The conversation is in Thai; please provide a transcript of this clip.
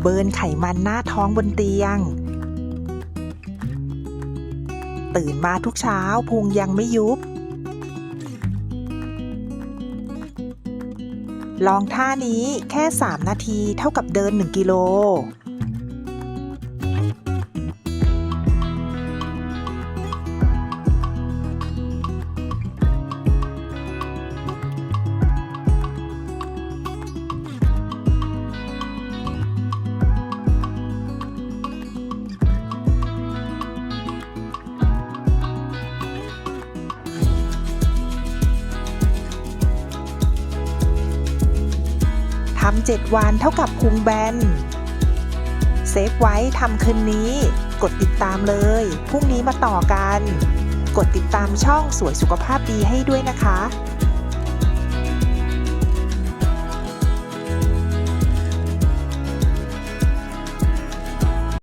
เบิร์นไขมันหน้าท้องบนเตียง ตื่นมาทุกเช้าพุงยังไม่ยุบ ลองท่านี้แค่ 3 นาทีเท่ากับเดิน 1 กิโล ทำ7วันเท่ากับพุงแบน เซฟไว้ทำคืนนี้ กดติดตามเลย พรุ่งนี้มาต่อกัน กดติดตามช่องสวยสุขภาพดีให้ด้วยนะคะ